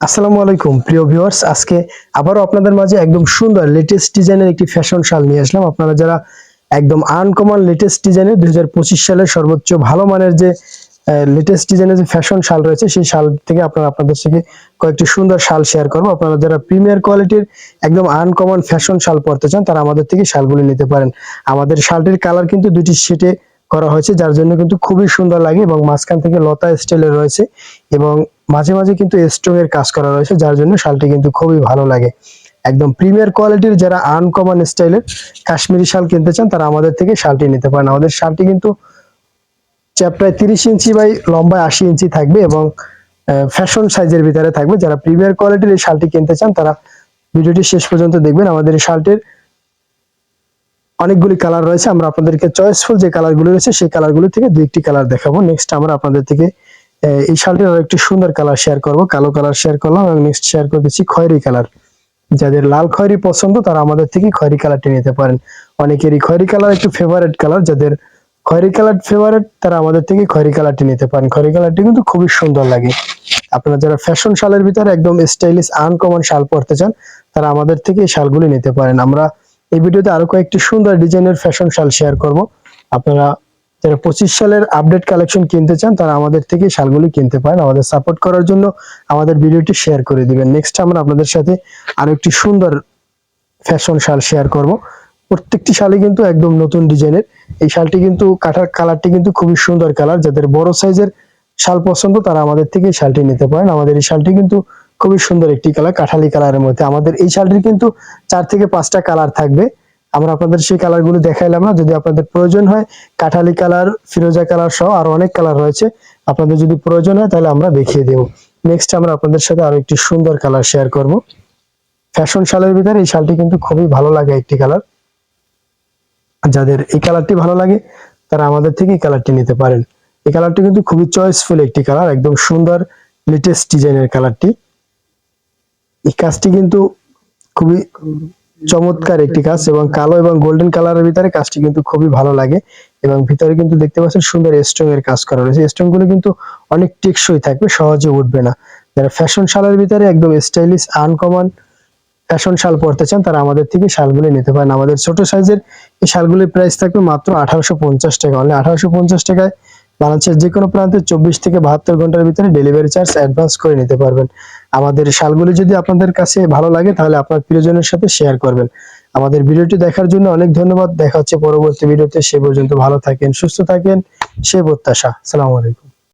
আসসালামু আলাইকুম, প্রিয় ভিউয়ার্স। আজকে আবারও আপনাদের মাঝে একদম সুন্দর লেটেস্ট ডিজাইনের একটি ফ্যাশন শাল নিয়ে আসলাম। আপনারা যারা একদম আনকমন লেটেস্ট ডিজাইনের দুই সালের সর্বোচ্চ ভালো মানের যে লেটেস্ট ডিজাইনের যে ফ্যাশন শাল রয়েছে, সেই শাল থেকে আপনারা আপনাদের থেকে কয়েকটি সুন্দর শাল শেয়ার করব। আপনারা যারা প্রিমিয়ার কোয়ালিটির একদম আনকমন ফ্যাশন শাল পরতে চান, তারা আমাদের থেকে শালগুলি নিতে পারেন। আমাদের শালটির কালার কিন্তু দুটি সেটে করা হয়েছে, যার জন্য কিন্তু খুবই সুন্দর লাগে এবং মাঝখান থেকে লতা স্টাইলে রয়েছে এবং মাঝে মাঝে কিন্তু স্ট্রং এর কাজ করা রয়েছে, যার জন্য শালটি কিন্তু খুবই ভালো লাগে। একদম প্রিমিয়ার কোয়ালিটির যারা আনকমন স্টাইলের কাশ্মীরি শাল কিনতে চান, তারা আমাদের থেকে শালটি নিতে পারেন। আমাদের শালটি কিন্তু চা- প্রায় তিরিশ ইঞ্চি বাই লম্বায় আশি ইঞ্চি থাকবে এবং ফ্যাশন সাইজের ভিতরে থাকবে। যারা প্রিমিয়ার কোয়ালিটির এই শালটি কিনতে চান, তারা ভিডিওটি শেষ পর্যন্ত দেখবেন। আমাদের এই শালটির অনেকগুলি কালার রয়েছে, আমরা আপনাদেরকে চয়েসফুল যে কালারগুলো রয়েছে, সেই কালারগুলো থেকে দুই একটি কালার দেখাবো। নেক্সট আমরা আপনাদের থেকে এই শালটির আরও একটি সুন্দর কালার শেয়ার করব, কালো কালার শেয়ার করলাম এবং নেক্সট শেয়ার করতেছি খয়েরি কালার যাদের লাল খয়েরি পছন্দ, তারা আমাদের থেকে খয়েরি কালারটি নিতে পারেন। অনেকেরই খয়েরি কালার একটু ফেভারিট কালার যাদের খয়েরি কালার ফেভারেট তারা আমাদের থেকে খয়েরি কালারটি নিতে পারেন। খয়েরি কালারটি কিন্তু খুবই সুন্দর লাগে। আপনারা যারা ফ্যাশন শালের ভিতরে একদম স্টাইলিশ আনকমন শাল পরতে চান, তারা আমাদের থেকে এই শালগুলি নিতে পারেন। আমরা এই ভিডিওতে আরও কয়েকটি সুন্দর ডিজাইনের ফ্যাশন শাল শেয়ার করব। আপনারা যারা পঁচিশ সালের আপডেট কালেকশন কিনতে চান, তারা আমাদের থেকে শালগুলি কিনতে পারেন। আমাদের সাপোর্ট করার জন্য আমাদের ভিডিওটি শেয়ার করে দিবেন। নেক্সট আমরা আপনাদের সাথে আরও একটি সুন্দর ফ্যাশন শাল শেয়ার করব। প্রত্যেকটি শালে কিন্তু একদম নতুন ডিজাইনের। এই শালটি কিন্তু কাঠার কালারটি কিন্তু খুবই সুন্দর কালার যাদের বড় সাইজের শাল পছন্দ, তারা আমাদের থেকে শালটি নিতে পারেন। আমাদের এই শালটি কিন্তু খুবই সুন্দর একটি কালার কাঠালি কালারের মধ্যে। আমাদের এই শালটির কিন্তু চার থেকে পাঁচটা কালার থাকবে। আমরা আপনাদের সেই কালারগুলো দেখাইলাম না। যদি আপনাদের প্রয়োজন হয়, কাঠালি কালার ফিরোজা কালার সহ আরও অনেক কালার রয়েছে। আপনাদের যদি প্রয়োজন হয়, তাহলে আমরা দেখিয়ে দেব। নেক্সট আমরা আপনাদের সাথে আরও একটি সুন্দর কালার শেয়ার করব। ফ্যাশন শালের ভিতরে এই শালটি কিন্তু খুবই ভালো লাগে একটি কালার যাদের এই কালারটি ভালো লাগে, তারা আমাদের থেকে এই কালারটি নিতে পারেন। এই কালারটি কিন্তু খুবই চয়েসফুল একটি কালার একদম সুন্দর লেটেস্ট ডিজাইনের কালারটি এই কাজটি কিন্তু খুবই চমৎকার একটি কাজ এবং কালো এবং গোল্ডেন কালারের ভিতরে কাজটি কিন্তু খুবই ভালো লাগে এবং ভিতরে কিন্তু দেখতে পাচ্ছেন সুন্দর স্ট্রং এর কাজ করা রয়েছে। স্ট্রংগুলো কিন্তু অনেক টেকসই থাকবে, সহজে উঠবে না। যারা ফ্যাশন শালের ভিতরে একদম স্টাইলিশ আনকমন ফ্যাশন শাল পরতে চান, তারা আমাদের থেকে শালগুলি নিতে পারেন। আমাদের ছোট সাইজের এই শালগুলির প্রাইস থাকবে মাত্র আঠারোশো পঞ্চাশ টাকা। অনলি আঠারোশো পঞ্চাশ টাকায় বাংলাদেশের যে কোনো প্রান্তে চব্বিশ থেকে বাহাত্তর ঘণ্টার ভিতরে ডেলিভারি চার্জ অ্যাডভান্স করে নিতে পারবেন। আমাদের শালগুলি যদি আপনাদের কাছে ভালো লাগে, তাহলে আপনার প্রিয়জনের সাথে শেয়ার করবেন। আমাদের ভিডিওটি দেখার জন্য অনেক ধন্যবাদ। দেখা হচ্ছে পরবর্তী ভিডিওতে। সে পর্যন্ত ভালো থাকেন, সুস্থ থাকেন। সে প্রত্যাশা। সালাম আলাইকুম।